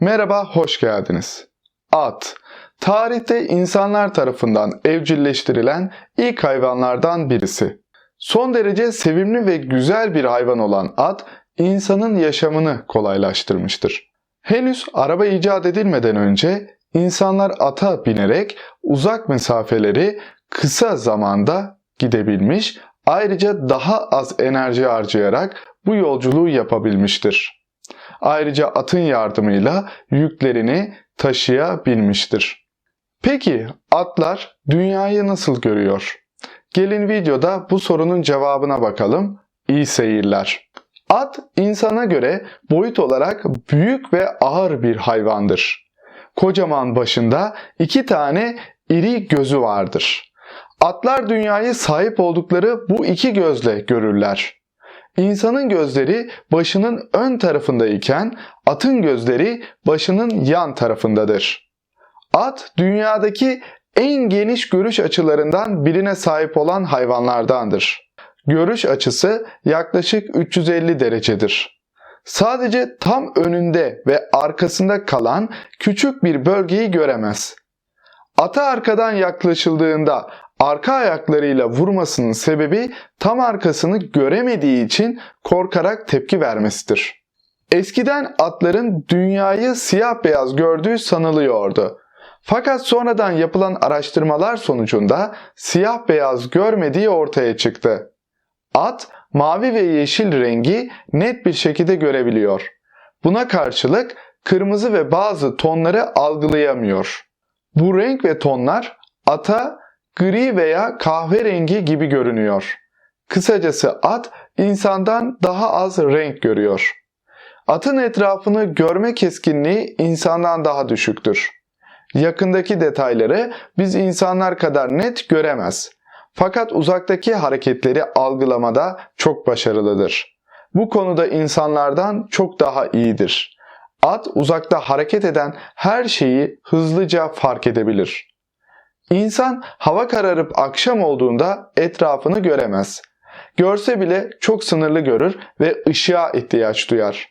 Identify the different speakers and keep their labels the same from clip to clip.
Speaker 1: Merhaba, hoş geldiniz. At, tarihte insanlar tarafından evcilleştirilen ilk hayvanlardan birisi. Son derece sevimli ve güzel bir hayvan olan at, insanın yaşamını kolaylaştırmıştır. Henüz araba icat edilmeden önce insanlar ata binerek uzak mesafeleri kısa zamanda gidebilmiş, ayrıca daha az enerji harcayarak bu yolculuğu yapabilmiştir. Ayrıca atın yardımıyla yüklerini taşıyabilmiştir. Peki atlar dünyayı nasıl görüyor? Gelin videoda bu sorunun cevabına bakalım. İyi seyirler. At insana göre boyut olarak büyük ve ağır bir hayvandır. Kocaman başında iki tane iri gözü vardır. Atlar dünyayı sahip oldukları bu iki gözle görürler. İnsanın gözleri başının ön tarafındayken atın gözleri başının yan tarafındadır. At dünyadaki en geniş görüş açılarından birine sahip olan hayvanlardandır. Görüş açısı yaklaşık 350 derecedir. Sadece tam önünde ve arkasında kalan küçük bir bölgeyi göremez. Ata arkadan yaklaşıldığında arka ayaklarıyla vurmasının sebebi tam arkasını göremediği için korkarak tepki vermesidir. Eskiden atların dünyayı siyah beyaz gördüğü sanılıyordu. Fakat sonradan yapılan araştırmalar sonucunda siyah beyaz görmediği ortaya çıktı. At mavi ve yeşil rengi net bir şekilde görebiliyor. Buna karşılık kırmızı ve bazı tonları algılayamıyor. Bu renk ve tonlar ata gri veya kahverengi gibi görünüyor. Kısacası at insandan daha az renk görüyor. Atın etrafını görme keskinliği insandan daha düşüktür. Yakındaki detayları biz insanlar kadar net göremez. Fakat uzaktaki hareketleri algılamada çok başarılıdır. Bu konuda insanlardan çok daha iyidir. At uzakta hareket eden her şeyi hızlıca fark edebilir. İnsan hava kararıp akşam olduğunda etrafını göremez. Görse bile çok sınırlı görür ve ışığa ihtiyaç duyar.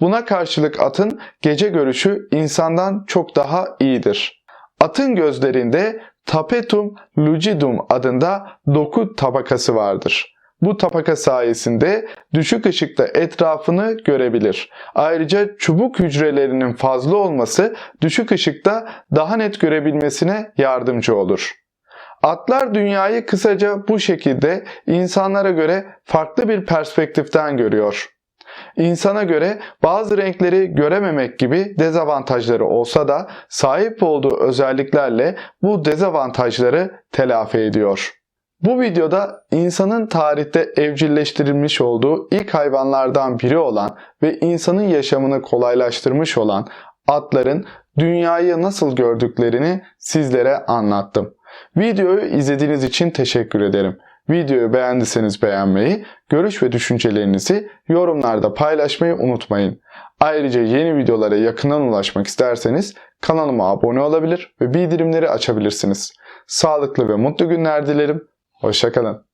Speaker 1: Buna karşılık atın gece görüşü insandan çok daha iyidir. Atın gözlerinde tapetum lucidum adında doku tabakası vardır. Bu tabaka sayesinde düşük ışıkta etrafını görebilir. Ayrıca çubuk hücrelerinin fazla olması düşük ışıkta daha net görebilmesine yardımcı olur. Atlar dünyayı kısaca bu şekilde insanlara göre farklı bir perspektiften görüyor. İnsana göre bazı renkleri görememek gibi dezavantajları olsa da sahip olduğu özelliklerle bu dezavantajları telafi ediyor. Bu videoda insanın tarihte evcilleştirilmiş olduğu ilk hayvanlardan biri olan ve insanın yaşamını kolaylaştırmış olan atların dünyayı nasıl gördüklerini sizlere anlattım. Videoyu izlediğiniz için teşekkür ederim. Videoyu beğendiyseniz beğenmeyi, görüş ve düşüncelerinizi yorumlarda paylaşmayı unutmayın. Ayrıca yeni videolara yakından ulaşmak isterseniz kanalıma abone olabilir ve bildirimleri açabilirsiniz. Sağlıklı ve mutlu günler dilerim. Hoşçakalın.